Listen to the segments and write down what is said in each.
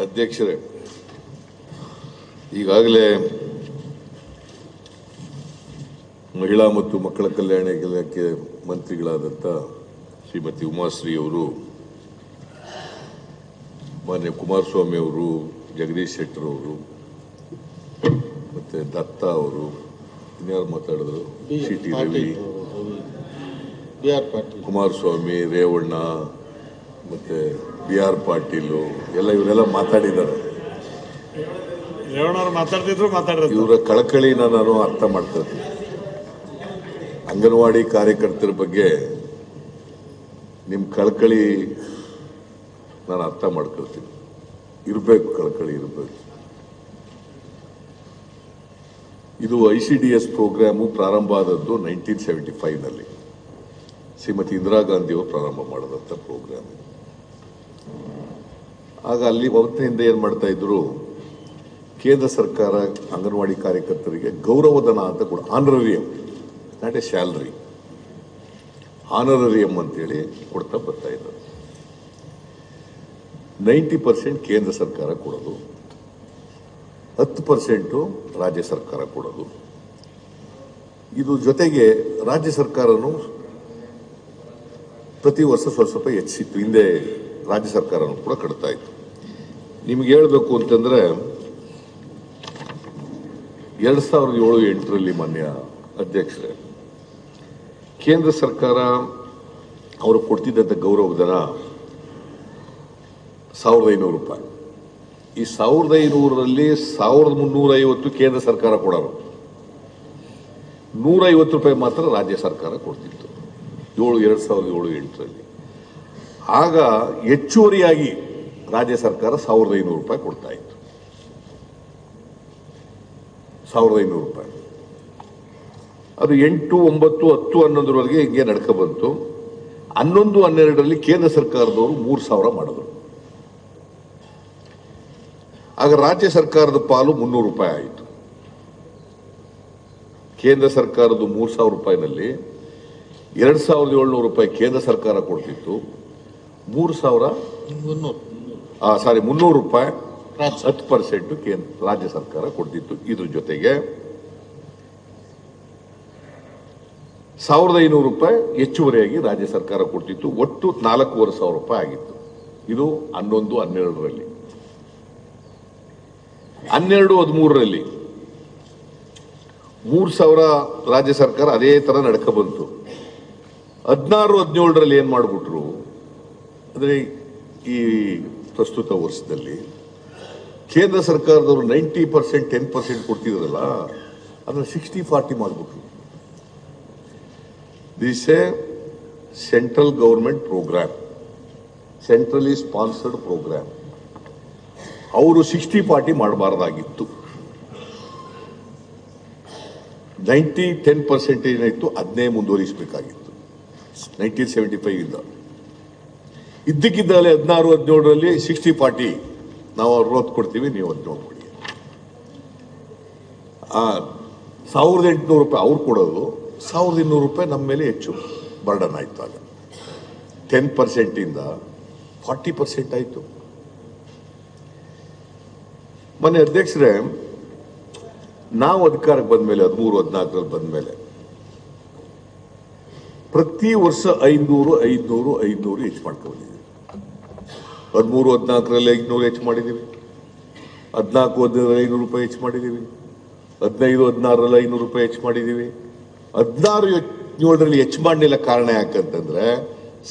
ಅಧ್ಯಕ್ಷರೇ ಈಗಾಗಲೇ ಮಹಿಳಾ ಮತ್ತು ಮಕ್ಕಳ ಕಲ್ಯಾಣ ಇಲಾಖೆ ಮಂತ್ರಿಗಳಾದಂಥ ಶ್ರೀಮತಿ ಉಮಾಶ್ರೀ ಅವರು ಮಾನ್ಯ ಕುಮಾರಸ್ವಾಮಿ ಅವರು ಜಗದೀಶ್ ಶೆಟ್ಟರ್ ಅವರು ಮತ್ತು ದತ್ತ ಅವರು ಇನ್ಯಾರು ಮಾತಾಡಿದ್ರು? ಸಿ ಟಿ ರವಿ ಕುಮಾರಸ್ವಾಮಿ ರೇವಣ್ಣ ಮತ್ತೆ ಬಿ ಆರ್ ಪಾಟೀಲು ಎಲ್ಲ ಇವರೆಲ್ಲ ಮಾತಾಡಿದ್ದಾರೆ. ರೇವಣ್ಣವ್ರು ಮಾತಾಡ್ತಿದ್ರು ಮಾತಾಡಿದ್ರು ಇವರ ಕಳಕಳಿನ ನಾನು ಅರ್ಥ ಮಾಡ್ತಾ ಇದ್ದೀನಿ. ಅಂಗನವಾಡಿ ಕಾರ್ಯಕರ್ತರ ಬಗ್ಗೆ ನಿಮ್ಮ ಕಳಕಳಿ ನಾನು ಅರ್ಥ ಮಾಡ್ಕೊಳ್ತೀನಿ. ಇರಬೇಕು ಕಳಕಳಿ ಇರಬೇಕು. ಇದು I C D S programme ಪ್ರಾರಂಭ ಆದದ್ದು ನೈನ್ಟೀನ್ ಸೆವೆಂಟಿ ಫೈವ್ನಲ್ಲಿ. ಶ್ರೀಮತಿ ಇಂದಿರಾ ಗಾಂಧಿ ಅವರು ಪ್ರಾರಂಭ ಮಾಡಿದಂಥ ಪ್ರೋಗ್ರಾಮ್. ಆಗ ಅಲ್ಲಿ ಅವತ್ತಿನಿಂದ ಏನು ಮಾಡ್ತಾ ಇದ್ರು? ಕೇಂದ್ರ ಸರ್ಕಾರ ಅಂಗನವಾಡಿ ಕಾರ್ಯಕರ್ತರಿಗೆ ಗೌರವಧನ ಅಂತ ಕೂಡ honorarium not a salary honorarium ಅಂತೇಳಿ ಕೊಡ್ತಾ ಬರ್ತಾ ಇದ್ದರು ನೈಂಟಿ ಪರ್ಸೆಂಟ್ ಕೇಂದ್ರ ಸರ್ಕಾರ ಕೊಡೋದು. ಹತ್ತು ಪರ್ಸೆಂಟು ರಾಜ್ಯ ಸರ್ಕಾರ ಕೊಡೋದು. ಇದು ಜೊತೆಗೆ ರಾಜ್ಯ ಸರ್ಕಾರನೂ ಪ್ರತಿ ವರ್ಷ ಸ್ವಲ್ಪ ಸ್ವಲ್ಪ ಹೆಚ್ಚಿತ್ತು. ಹಿಂದೆ ರಾಜ್ಯ ಸರ್ಕಾರನೂ ಕೂಡ ಕಟ್ತಾ ಇತ್ತು. ನಿಮ್ಗೆ ಹೇಳಬೇಕು ಅಂತಂದ್ರೆ ಎರಡ್ ಸಾವಿರದ ಏಳು ಎಂಟರಲ್ಲಿ ಮಾನ್ಯ ಅಧ್ಯಕ್ಷರೇ, ಕೇಂದ್ರ ಸರ್ಕಾರ ಅವರು ಕೊಡ್ತಿದ್ದಂಥ ಗೌರವಧನ ಸಾವಿರದ ಐನೂರು ರೂಪಾಯಿ. ಈ ಸಾವಿರದ ಐನೂರರಲ್ಲಿ ಸಾವಿರದ ಮುನ್ನೂರ ಐವತ್ತು ಕೇಂದ್ರ ಸರ್ಕಾರ ಕೊಡೋರು. ನೂರೈವತ್ತು ರೂಪಾಯಿ ಮಾತ್ರ ರಾಜ್ಯ ಸರ್ಕಾರ ಕೊಡ್ತಿತ್ತು. ಏಳು, ಎರಡು ಸಾವಿರದ ಏಳು ಎಂಟರಲ್ಲಿ. ಆಗ ಹೆಚ್ಚುವರಿಯಾಗಿ ರಾಜ್ಯ ಸರ್ಕಾರ ಸಾವಿರದ ಐನೂರು ರೂಪಾಯಿ ಕೊಡ್ತಾ ಇತ್ತು. ಸಾವಿರದ ಐನೂರು ರೂಪಾಯಿ. ಅದು ಎಂಟು, ಒಂಬತ್ತು, ಹತ್ತು, ಹನ್ನೊಂದರವರೆಗೆ ಹಿಂಗೆ ನಡ್ಕೊ ಬಂತು. ಹನ್ನೊಂದು, ಹನ್ನೆರಡರಲ್ಲಿ ಕೇಂದ್ರ ಸರ್ಕಾರದವರು ಮೂರು ಸಾವಿರ ಮಾಡಿದ್ರು. ಆಗ ರಾಜ್ಯ ಸರ್ಕಾರದ ಪಾಲು ಮುನ್ನೂರು ರೂಪಾಯಿ ಆಯಿತು. ಕೇಂದ್ರ ಸರ್ಕಾರದ ಮೂರು ಸಾವಿರ ರೂಪಾಯಿನಲ್ಲಿ ಎರಡು ಸಾವಿರದ ಏಳ್ನೂರು ರೂಪಾಯಿ ಕೇಂದ್ರ ಸರ್ಕಾರ ಕೊಡ್ತಿತ್ತು. ಮೂರು ಸಾವಿರ? ಸಾರಿ ಮುನ್ನೂರು ರೂಪಾಯಿ ಹತ್ತು ಪರ್ಸೆಂಟ್ ಕೇಂದ್ರ ರಾಜ್ಯ ಸರ್ಕಾರ ಕೊಡ್ತಿತ್ತು ಇದ್ರ ಜೊತೆಗೆ. ಸಾವಿರದ ಐನೂರು ರೂಪಾಯಿ ಹೆಚ್ಚುವರಿಯಾಗಿ ರಾಜ್ಯ ಸರ್ಕಾರ ಕೊಡ್ತಿತ್ತು. ಒಟ್ಟು ನಾಲ್ಕೂವರೆ ಸಾವಿರ ರೂಪಾಯಿ ಆಗಿತ್ತು. ಇದು ಹನ್ನೊಂದು ಹನ್ನೆರಡರಲ್ಲಿ. ಹನ್ನೆರಡು ಹದಿಮೂರರಲ್ಲಿ. ಮೂರು ಸಾವಿರ ರಾಜ್ಯ ಸರ್ಕಾರ ಅದೇ ತರ ನಡ್ಕ ಬಂತು. ಹದಿನಾರು ಹದಿನೇಳರಲ್ಲಿ ಏನು ಮಾಡ್ಬಿಟ್ರು? ಅಂದ್ರೆ ಈ ಪ್ರಸ್ತುತ ವರ್ಷದಲ್ಲಿ ಕೇಂದ್ರ ಸರ್ಕಾರದವರು ನೈಂಟಿ ಪರ್ಸೆಂಟ್, ಟೆನ್ ಪರ್ಸೆಂಟ್ ಕೊಡ್ತಿದ್ರಲ್ಲ, ಅದನ್ನು ಸಿಕ್ಸ್ಟಿ ಫಾರ್ಟಿ ಮಾಡಿಬಿಟ್ರು. This a central government programme centrally sponsored programme ಅವರು ಸಿಕ್ಸ್ಟಿ ಫಾರ್ಟಿ ಮಾಡಬಾರ್ದಾಗಿತ್ತು. ನೈಂಟಿ ಟೆನ್ ಪರ್ಸೆಂಟೇಜ್ ಏನಾಯಿತು ಅದನ್ನೇ ಮುಂದುವರಿಸಬೇಕಾಗಿತ್ತು. ನೈನ್ಟೀನ್ ಸೆವೆಂಟಿ ಫೈವ್ ಇಂದ. ಇದ್ದಕ್ಕಿದ್ದಾಗಲೇ ಹದಿನಾರು, ಹದಿನೇಳರಲ್ಲಿ ಸಿಕ್ಸ್ಟಿ ಫಾರ್ಟಿ ನಾವು ಅರವತ್ತು ಕೊಡ್ತೀವಿ, ನೀವು ಹದಿನೇಳು ಕೊಡಿ. ಆ ಸಾವಿರದ ಎಂಟುನೂರು ರೂಪಾಯಿ ಅವ್ರು ಕೊಡೋದು, ಸಾವಿರದ ಇನ್ನೂರು ರೂಪಾಯಿ ನಮ್ಮ ಮೇಲೆ ಹೆಚ್ಚು ಬರ್ಡನ್ ಆಯಿತು ಆಗ. ಟೆನ್ ಪರ್ಸೆಂಟಿಂದ ಫಾರ್ಟಿ ಪರ್ಸೆಂಟ್ ಆಯಿತು. ಮೊನ್ನೆ ಅಧ್ಯಕ್ಷರೇ, ನಾವು ಅಧಿಕಾರಕ್ಕೆ ಬಂದ ಮೇಲೆ, ಹದಿಮೂರು, ಹದಿನಾಲ್ಕರಲ್ಲಿ ಬಂದ ಮೇಲೆ, ಪ್ರತಿ ವರ್ಷ ಐನೂರು ಐನೂರು ಐನೂರು ಹೆಚ್ಚು ಮಾಡ್ಕೊಂಡಿದ್ದೀವಿ ಹದಿಮೂರು, ಹದಿನಾಲ್ಕರಲ್ಲಿ ಐದುನೂರು ಹೆಚ್ಚು ಮಾಡಿದ್ದೀವಿ. ಹದಿನಾಲ್ಕು ಹದಿನೈದು ಐನೂರು ರೂಪಾಯಿ ಹೆಚ್ಚು ಮಾಡಿದ್ದೀವಿ. ಹದಿನೈದು, ಹದಿನಾರರಲ್ಲಿ ಐನೂರು ರೂಪಾಯಿ ಹೆಚ್ಚು ಮಾಡಿದ್ದೀವಿ. ಹದಿನಾರು ಏಳರಲ್ಲಿ ಹೆಚ್ಚು ಮಾಡಲಿಲ್ಲ ಕಾರಣ ಯಾಕಂತಂದರೆ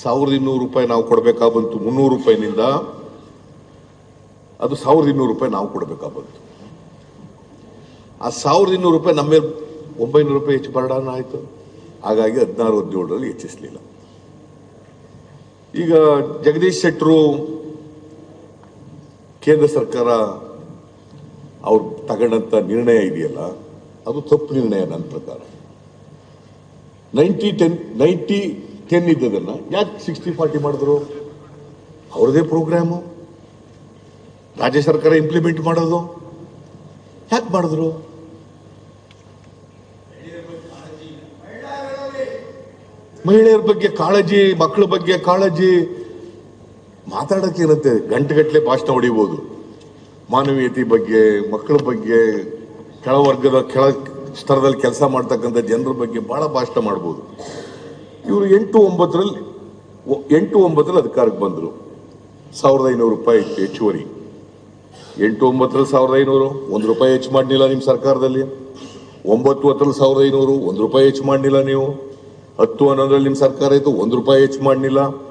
ಸಾವಿರದ ಇನ್ನೂರು ರೂಪಾಯಿ ನಾವು ಕೊಡಬೇಕಾ ಬಂತು ಮುನ್ನೂರು ರೂಪಾಯಿನಿಂದ ಅದು ಸಾವಿರದ ಇನ್ನೂರು ರೂಪಾಯಿ ನಾವು ಕೊಡಬೇಕಾ ಬಂತು ಆ ಸಾವಿರದ ಇನ್ನೂರು ರೂಪಾಯಿ ನಮ್ಮ ಮೇಲೆ ಒಂಬೈನೂರು ರೂಪಾಯಿ ಹೆಚ್ಚು ಬರಡಾನ ಆಯಿತು. ಹಾಗಾಗಿ ಹದಿನಾರು, ಹದಿನೇಳರಲ್ಲಿ ಹೆಚ್ಚಿಸಲಿಲ್ಲ. ಈಗ ಜಗದೀಶ್ ಶೆಟ್ಟರು ಕೇಂದ್ರ ಸರ್ಕಾರ ಅವ್ರು ತಗೊಂಡಂತ ನಿರ್ಣಯ ಇದೆಯಲ್ಲ, ಅದು ತಪ್ಪು ನಿರ್ಣಯ ನನ್ನ ಪ್ರಕಾರ. ನೈಂಟಿ ಟೆನ್ ನೈಂಟಿ ಟೆನ್ ಇದ್ದದನ್ನ ಯಾಕೆ ಸಿಕ್ಸ್ಟಿ ಫಾರ್ಟಿ ಮಾಡಿದ್ರು? ಅವ್ರದೇ ಪ್ರೋಗ್ರಾಮು. ರಾಜ್ಯ ಸರ್ಕಾರ ಇಂಪ್ಲಿಮೆಂಟ್ ಮಾಡೋದು. ಯಾಕೆ ಮಾಡಿದ್ರು? ಮಹಿಳೆಯರ ಬಗ್ಗೆ ಕಾಳಜಿ, ಮಕ್ಕಳ ಬಗ್ಗೆ ಕಾಳಜಿ ಮಾತಾಡಕ್ಕೆ ಇರುತ್ತೆ. ಗಂಟೆಗಟ್ಟಲೆ ಭಾಷಣ ಹೊಡಿಬೋದು. ಮಾನವೀಯತೆ ಬಗ್ಗೆ, ಮಕ್ಕಳ ಬಗ್ಗೆ ಕೆಳವರ್ಗದ ಕೆಳ ಸ್ತರದಲ್ಲಿ ಕೆಲಸ ಮಾಡ್ತಕ್ಕಂಥ ಜನರ ಬಗ್ಗೆ ಬಹಳ ಭಾಷಣ ಮಾಡ್ಬೋದು. ಇವರು ಎಂಟು ಒಂಬತ್ತರಲ್ಲಿ ಎಂಟು ಒಂಬತ್ತರಲ್ಲಿ ಅಧಿಕಾರಕ್ಕೆ ಬಂದರು. ಸಾವಿರದ ಐನೂರು ರೂಪಾಯಿ ಇತ್ತು ಹೆಚ್ಚುವರಿ. ಎಂಟು ಒಂಬತ್ತರಲ್ಲಿ ಸಾವಿರದ ಐನೂರು, ಒಂದು ರೂಪಾಯಿ ಹೆಚ್ಚು ಮಾಡಲಿಲ್ಲ ನಿಮ್ಮ ಸರ್ಕಾರದಲ್ಲಿ. ಒಂಬತ್ತು ಹತ್ತರಲ್ಲಿ ಸಾವಿರದ ಐನೂರು, ಒಂದು ರೂಪಾಯಿ ಹೆಚ್ಚು ಮಾಡಲಿಲ್ಲ ನೀವು. ಹತ್ತು ಹನ್ನೊಂದರಲ್ಲಿ ನಿಮ್ಮ ಸರ್ಕಾರ ಇತ್ತು, ಒಂದು ರೂಪಾಯಿ ಹೆಚ್ಚು ಮಾಡಲಿಲ್ಲ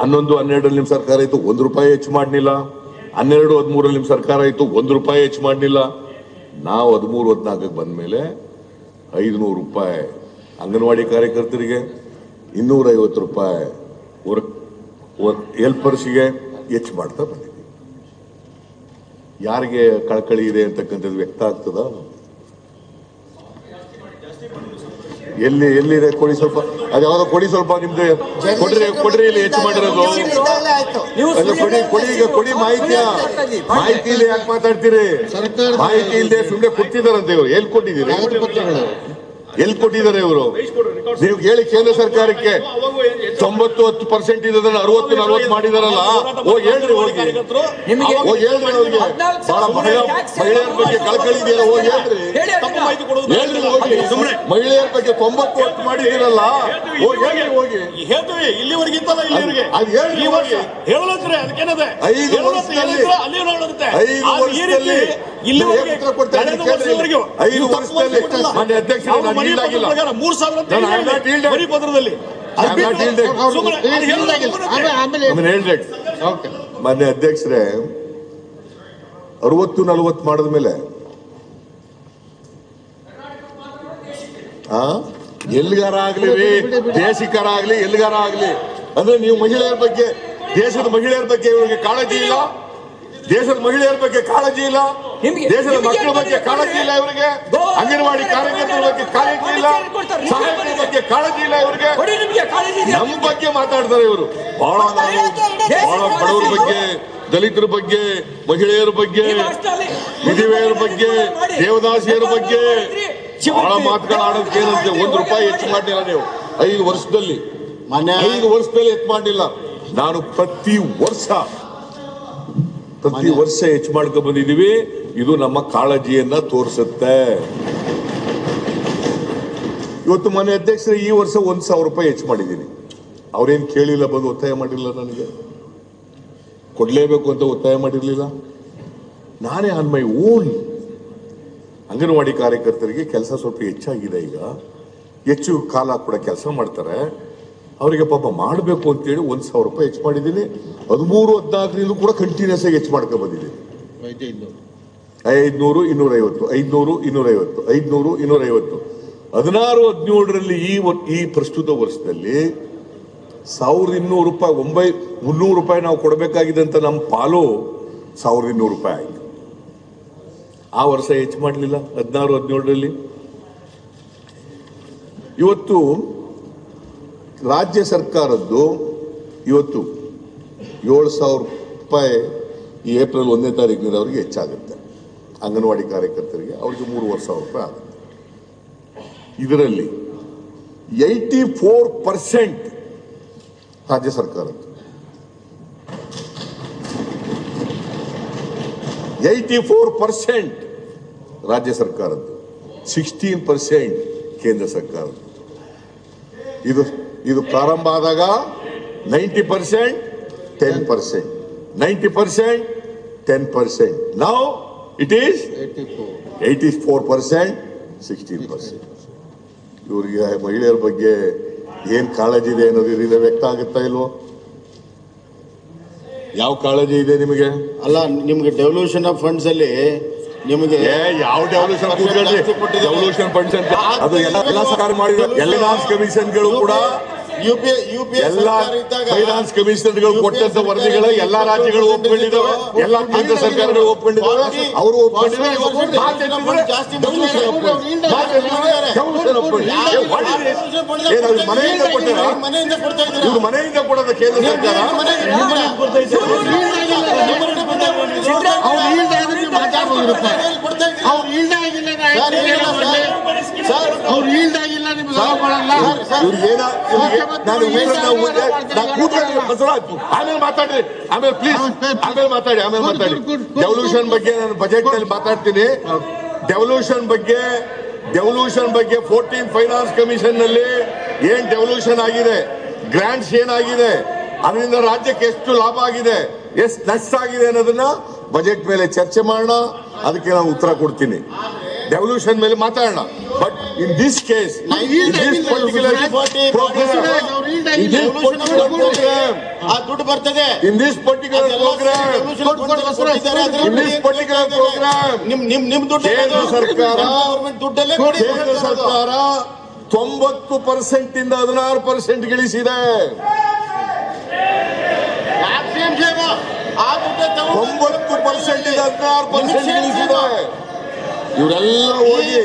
ಹನ್ನೊಂದು ಹನ್ನೆರಡರಲ್ಲಿ ನಿಮ್ಮ ಸರ್ಕಾರ ಇತ್ತು ಒಂದು ರೂಪಾಯಿ ಹೆಚ್ಚು ಮಾಡಲಿಲ್ಲ ಹನ್ನೆರಡು, ಹದಿಮೂರಲ್ಲಿ ನಿಮ್ಮ ಸರ್ಕಾರ ಇತ್ತು ಒಂದು ರೂಪಾಯಿ ಹೆಚ್ಚು ಮಾಡಲಿಲ್ಲ ನಾವು ಹದಿಮೂರು, ಹದಿನಾಲ್ಕಕ್ಕೆ ಬಂದಮೇಲೆ ಐದುನೂರು ರೂಪಾಯಿ ಅಂಗನವಾಡಿ ಕಾರ್ಯಕರ್ತರಿಗೆ, ಇನ್ನೂರೈವತ್ತು ರೂಪಾಯಿ ವರ್ಕ್ ಹೆಲ್ಪರ್ಸ್ಗೆ ಹೆಚ್ಚು ಮಾಡ್ತಾ ಬಂದಿದ್ದೀವಿ. ಯಾರಿಗೆ ಕಳಕಳಿ ಇದೆ ಅಂತಕ್ಕಂಥದ್ದು ವ್ಯಕ್ತ ಆಗ್ತದ? ಎಲ್ಲಿ ಎಲ್ಲಿದೆ ಕೊಡಿ ಸ್ವಲ್ಪ? ಅದ್ಯಾವುದೋ ಕೊಡಿ ಸ್ವಲ್ಪ ನಿಮ್ದು ಕೊಡ್ರಿ ಕೊಡ್ರಿ ಇಲ್ಲಿ ಹೆಚ್ಚು ಮಾಡಿರೋದು. ಅದು ಕೊಡಿ ಕೊಡಿ ಈಗ ಕೊಡಿ ಮಾಹಿತಿಯ ಮಾಹಿತಿ. ಇಲ್ಲ ಯಾಕೆ ಮಾತಾಡ್ತೀರಿ? ಮಾಹಿತಿ ಇಲ್ಲದೆ ಸುಮ್ಮನೆ ಕೊಡ್ತಿದ್ದಾರಂತೆ ಇವ್ರು. ಎಲ್ಲಿ ಕೊಟ್ಟಿದ್ದೀರಿ? ಎಲ್ಲಿ ಕೊಟ್ಟಿದ್ದಾರೆ ಇವರು? ನೀವು ಹೇಳಿ ಕೇಂದ್ರ ಸರ್ಕಾರಕ್ಕೆ. ತೊಂಬತ್ತು ಹತ್ತು ಪರ್ಸೆಂಟ್ ಇದ್ದದನ್ನ ಅರವತ್ತು ನಲ್ವತ್ತು ಮಾಡಿದಾರಲ್ಲ? ಓ ಹೇಳ್ರಿ ಹೋಗಿ. ಓ ಹೇಳ್ರಿ ಅವ್ರಿಗೆ. ಬಹಳ ಮಹಿಳಾ ಮಹಿಳೆಯರ ಬಗ್ಗೆ ಕಳಕಳಿ ಇದೆಯಲ್ಲ ಹೋಗಿ ಹೇಳ್ರಿ. ಹೇಳಿ ಹೋಗಿ ಮಹಿಳೆಯರ ಬಗ್ಗೆ ತೊಂಬತ್ತು ಹತ್ತು ಮಾಡಿದಿರಲ್ಲ ಹೋಗಿ ಹೇಳ್ರಿ ಹೋಗಿ. ಹೇಳ್ತೀವಿ. ಇಲ್ಲಿವರೆಗೆ ಇತ್ತಲ್ಲ ಇಲ್ಲಿವರೆಗೆ. ಹೇಳಿ ಹೇಳ್ರಿ ಹೋಗಿ. ಹೇಳಲತ್ರಿ ಅದಕ್ಕೇನದೆ? ಐದು ವರ್ಷದಲ್ಲಿ- ಅಲ್ಲಿ. ಐದು ವರ್ಷದಲ್ಲಿ ಇಲ್ಲಿವರೆಗೆ ಐದು ವರ್ಷದಲ್ಲಿ. ಮಾನ್ಯ ಅಧ್ಯಕ್ಷರೇ, ಪ್ರಕಾರ ಮೂರ್ ಸಾವಿರ ಅಂತ ಪತ್ರದಲ್ಲಿ. ಮಾನ್ಯ ಅಧ್ಯಕ್ಷರೇ ಅರವತ್ತು ನಲವತ್ತು ಮಾಡಿದ ಮೇಲೆ ಆ ಎಲ್ಲಿಗಾರ ಆಗ್ಲಿ ರೀ ದೇಶಿಕರ ಆಗ್ಲಿ ಎಲ್ಲಿಗಾರ ಆಗ್ಲಿ ಅಂದ್ರೆ ನೀವು ಮಹಿಳೆಯರ ಬಗ್ಗೆ ದೇಶದ ಮಹಿಳೆಯರ ಬಗ್ಗೆ ಇವರಿಗೆ ಕಾಳಜಿ ಇಲ್ಲ? ದೇಶದ ಮಹಿಳೆಯರ ಬಗ್ಗೆ ಕಾಳಜಿ ಇಲ್ಲ. ದೇಶದ ಮಕ್ಕಳ ಬಗ್ಗೆ ಕಾಳಜಿ ಇಲ್ಲ ಇವರಿಗೆ. ಅಂಗನವಾಡಿ ಕಾರ್ಯಕರ್ತರ ಬಗ್ಗೆ ಕಾಳಜಿ ಇಲ್ಲ. ಸಹಾಯಕರ ಬಗ್ಗೆ ಕಾಳಜಿ ಇಲ್ಲ ಇವರಿಗೆ? ನಮ್ಮ ಬಗ್ಗೆ ಮಾತಾಡ್ತಾರೆ ಇವರು. ಬಹಳ ಬಹಳ ಬಡವರ ಬಗ್ಗೆ ದಲಿತರ ಬಗ್ಗೆ ಮಹಿಳೆಯರ ಬಗ್ಗೆ ಮದುವೆಯರ ಬಗ್ಗೆ ದೇವದಾಸಿಯರ ಬಗ್ಗೆ ಬಹಳ ಮಾತುಗಳು ಆಡೋದಕ್ಕೆ ಏನಂತೆ ಒಂದು ರೂಪಾಯಿ ಹೆಚ್ಚು ಮಾಡಿಲ್ಲ ನೀವು. ಐದು ವರ್ಷದಲ್ಲಿ. ಐದು ವರ್ಷದಲ್ಲಿ ಹೆಚ್ಚು ಮಾಡಿಲ್ಲ ನಾನು ಪ್ರತಿ ವರ್ಷ ಪ್ರತಿ ವರ್ಷ ಹೆಚ್ಚು ಮಾಡ್ಕೊಂಡ್ ಬಂದಿದ್ದೀವಿ. ಇದು ನಮ್ಮ ಕಾಳಜಿಯನ್ನ ತೋರಿಸುತ್ತೆ. ಇವತ್ತು ಮನೆ ಅಧ್ಯಕ್ಷರು ಈ ವರ್ಷ ಒಂದ್ ಸಾವಿರ ರೂಪಾಯಿ ಹೆಚ್ಚು ಮಾಡಿದ್ದೀನಿ. ಅವ್ರೇನು ಕೇಳಿಲ್ಲ ಬಂದು ಒತ್ತಾಯ ಮಾಡಿಲ್ಲ ನನಗೆ? ಕೊಡ್ಲೇಬೇಕು ಅಂತ ಒತ್ತಾಯ ಮಾಡಿರಲಿಲ್ಲ? ನಾನೇ ಆನ್ ಮೈ ಓನ್ ಅಂಗನವಾಡಿ ಕಾರ್ಯಕರ್ತರಿಗೆ ಕೆಲಸ ಸ್ವಲ್ಪ ಹೆಚ್ಚಾಗಿದೆ ಈಗ. ಹೆಚ್ಚು ಕಾಲ ಕೂಡ ಕೆಲಸ ಮಾಡ್ತಾರೆ. ಅವರಿಗೆ ಪಾಪ ಮಾಡಬೇಕು ಅಂತೇಳಿ ಒಂದು ಸಾವಿರ ರೂಪಾಯಿ ಹೆಚ್ಚು ಮಾಡಿದ್ದೀನಿ. ಹದಿಮೂರು ಹದಿನಾಲ್ಕರಿಂದ ಕೂಡ ಕಂಟಿನ್ಯೂಸ್ ಆಗಿ ಹೆಚ್ಚು ಮಾಡ್ಕೊ ಬಂದಿದ್ದೀನಿ. ಐದುನೂರು. ಇನ್ನೂರೈವತ್ತು. ಐದ್ನೂರು ಇನ್ನೂರೈವತ್ತು. ಐದ್ನೂರು ಇನ್ನೂರೈವತ್ತು. ಹದಿನಾರು ಹದಿನೇಳರಲ್ಲಿ ಈ ಈ ಪ್ರಸ್ತುತ ವರ್ಷದಲ್ಲಿ ಸಾವಿರದ ಇನ್ನೂರು ರೂಪಾಯಿ ಒಂಬೈ ಮುನ್ನೂರು ರೂಪಾಯಿ ನಾವು ಕೊಡಬೇಕಾಗಿದೆ ಅಂತ ನಮ್ಮ ಪಾಲು ಸಾವಿರದ ಇನ್ನೂರು ರೂಪಾಯಿ ಆಯಿತು. ಆ ವರ್ಷ ಹೆಚ್ಚು ಮಾಡಲಿಲ್ಲ ಹದಿನಾರು ಹದಿನೇಳರಲ್ಲಿ. ಇವತ್ತು ರಾಜ್ಯ ಸರ್ಕಾರದ್ದು ಇವತ್ತು ಏಳು ಸಾವಿರ ರೂಪಾಯಿ ಏಪ್ರಿಲ್ ಒಂದನೇ ತಾರೀಕಿನಿಂದ ಅವರಿಗೆ ಹೆಚ್ಚಾಗುತ್ತೆ. ಅಂಗನವಾಡಿ ಕಾರ್ಯಕರ್ತರಿಗೆ ಅವರಿಗೆ ಮೂರುವರೆ ಸಾವಿರ ರೂಪಾಯಿ ಆಗುತ್ತೆ. ಇದರಲ್ಲಿ ಏಯ್ಟಿ ಫೋರ್ ಪರ್ಸೆಂಟ್ ರಾಜ್ಯ ಸರ್ಕಾರದ್ದು. ಏಯ್ಟಿ ಫೋರ್ ಪರ್ಸೆಂಟ್ ರಾಜ್ಯ ಸರ್ಕಾರದ್ದು. ಸಿಕ್ಸ್ಟೀನ್ ಪರ್ಸೆಂಟ್ ಕೇಂದ್ರ ಸರ್ಕಾರದ್ದು. ಇದು ಇದು ಪ್ರಾರಂಭ ಆದಾಗ ninety percent ten percent. Ninety percent ten percent. ನಾವು it is eighty four percent sixteen percent ಇವರಿಗೆ ಮಹಿಳೆಯರ ಬಗ್ಗೆ ಏನು ಕಾಳಜಿ ಇದೆ ಅನ್ನೋದು ಇದರಿಂದ ವ್ಯಕ್ತ ಆಗುತ್ತಾ ಇಲ್ವೋ? ಯಾವ ಕಾಳಜಿ ಇದೆ ನಿಮಗೆ? ಅಲ್ಲ ನಿಮ್ಗೆ ಡೆವಲ್ಯೂಷನ್ ಆಫ್ ಫಂಡ್ಸ್ ಅಲ್ಲಿ ನಿಮಗೆ ಏ ಯಾವ ಡೆವಲ್ಯೂಷನ್ ಡೆವಲ್ಯೂಷನ್ ಫಂಡ್ಸ್ ಅಂತ. ಅದು ಎಲ್ಲ ಸರ್ಕಾರ ಮಾಡಿದ ಎಲ್ಲ ಕಮಿಷನ್ಗಳು ಕೂಡ ಎಲ್ಲ ಫೈನಾನ್ಸ್ ಕಮಿಷನರ್ಗಳು ಕೊಟ್ಟಂತ ವರದಿಗಳ ಎಲ್ಲಾ ರಾಜ್ಯಗಳು ಒಪ್ಕೊಂಡಿದ್ದಾವೆ. ಎಲ್ಲ ಕೇಂದ್ರ ಸರ್ಕಾರಗಳು ಒಪ್ಕೊಂಡಿದ್ದಾವೆ. ಅವರು ಮನೆಯಿಂದ ಕೊಟ್ಟಾರ ಇವ್ರು ಮನೆಯಿಂದ ಕೊಡೋದ ಕೇಂದ್ರ ಸರ್ಕಾರ? ಅವ್ರು ಈಲ್ಡ್ ಆಗಿಲ್ಲ ಆಮೇಲೆ ಮಾತಾಡ್ರಿ. ಆಮೇಲೆ ಪ್ಲೀಸ್ ಆಮೇಲೆ ಮಾತಾಡಿ ಆಮೇಲೆ ಮಾತಾಡಿ. ಡೆವಲ್ಯೂಷನ್ ಬಗ್ಗೆ ನಾನು ಬಜೆಟ್ನಲ್ಲಿ ಮಾತಾಡ್ತೀನಿ. ಡೆವಲ್ಯೂಷನ್ ಬಗ್ಗೆ ಡೆವಲ್ಯೂಷನ್ ಬಗ್ಗೆ ಫೋರ್ಟೀನ್ ಫೈನಾನ್ಸ್ ಕಮಿಷನ್ನಲ್ಲಿ ಏನ್ ಡೆವಲ್ಯೂಷನ್ ಆಗಿದೆ? ಗ್ರಾಂಟ್ಸ್ ಏನಾಗಿದೆ? ಅದರಿಂದ ರಾಜ್ಯಕ್ಕೆ ಎಷ್ಟು ಲಾಭ ಆಗಿದೆ? ಎಷ್ಟು ನಷ್ಟ ಆಗಿದೆ ಅನ್ನೋದನ್ನ ಬಜೆಟ್ ಮೇಲೆ ಚರ್ಚೆ ಮಾಡೋಣ. ಅದಕ್ಕೆ ನಾನು ಉತ್ತರ ಕೊಡ್ತೀನಿ. ಡೆವಲ್ಯೂಷನ್ ಮೇಲೆ ಮಾತಾಡೋಣ. But in this case in this particular programme ಆ ದುಡ್ಡು ಬರ್ತದೆ. In this particular programme in this particular programme ನಿಮ್ ನಿಮ್ ನಿಮ್ ದುಡ್ಡು ಕೇಂದ್ರ ಸರ್ಕಾರ ದುಡ್ಡಲ್ಲೇ ಕೊಡಿ. ಕೇಂದ್ರ ಸರ್ಕಾರ ತೊಂಬತ್ತು ಪರ್ಸೆಂಟ್ ಇಂದ ಹದಿನಾರು ಪರ್ಸೆಂಟ್ ಗಳಿಸಿದೆ. ತೊಂಬತ್ತು ಪರ್ಸೆಂಟ್ ಇಂದ ಹದಿನಾರು ಪರ್ಸೆಂಟ್ ಇಳಿಸಿದೆ ಇವರೆಲ್ಲ ಹೋಗಿ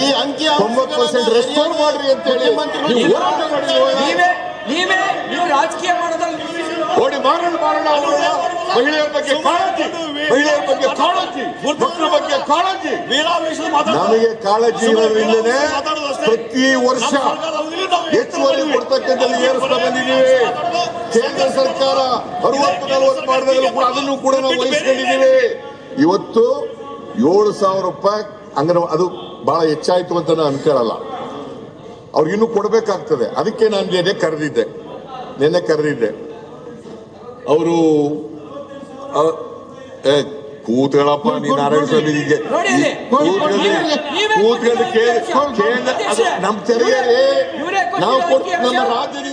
ಈ ಅಂಕಿ ತೊಂಬತ್ತು ಪರ್ಸೆಂಟ್ ರೆಸ್ಟೋರ್ ಮಾಡ್ರಿ ಅಂತ ಹೇಳಿ. ನೀವು ನೀವೇ ನೀವೇ ರಾಜಕೀಯ ಮಾಡೋದ್ರಲ್ಲಿ ಓಡಿ ಮಾರೋಣ ಮಾರೋಣ ಹೋಗೋಣ. ಮಹಿಳೆಯರ ಬಗ್ಗೆ ಕಾಳಜಿ. ಮಹಿಳೆಯರ ಬಗ್ಗೆ ಕಾಳಜಿ. ಮಕ್ಕಳ ಬಗ್ಗೆ ಕಾಳಜಿ. ನಮಗೆ ಕಾಳಜಿ ಇರೋದ್ರಿಂದನೇ ಪ್ರತಿ ವರ್ಷ ಹೆಚ್ಚುವರಿ ಕೊಡ್ತಕ್ಕಂಥದ್ದು ಏರಿಸ್ತಾ ಬಂದಿದ್ದೀವಿ. ಕೇಂದ್ರ ಸರ್ಕಾರ ಅರವತ್ತು ನಲವತ್ತು ಮಾಡಿದಾಗಲೂ ಕೂಡ ಅದನ್ನು ಕೂಡ ನಾವು ವಹಿಸ್ಕೊಂಡಿದ್ದೀವಿ. ಇವತ್ತು ಏಳು ಸಾವಿರ ರೂಪಾಯಿ ಅಂಗನ ಅದು ಬಹಳ ಹೆಚ್ಚಾಯಿತು ಅಂತ ನಾನು ಅನ್ಕೊಳ್ಳಲ್ಲ ಅವ್ರಿಗಿನ್ನೂ ಕೊಡಬೇಕಾಗ್ತದೆ. ಅದಕ್ಕೆ ನಾನು ನಿನ್ನೆ ಕರೆದಿದ್ದೆ. ನಿನ್ನೆ ಕರೆದಿದ್ದೆ. ಅವರು ಕೂತ್ಗಳಪ್ಪ ನೀ ನಾರಾಯಣ ಸ್ವಾಮಿಗೆ ನೋಡಿ ಇಲ್ಲಿ. ಕೂತ್ಕೊಂಡು ನೀವೇ ಕೇಳಿ ಕೇಂದ್ರ ನಮ್ಮ ತೆರಿಗೆ ನಾವು ಕೊಟ್ಟು ನಮ್ಮ ರಾಜ್ಯದಿಂದ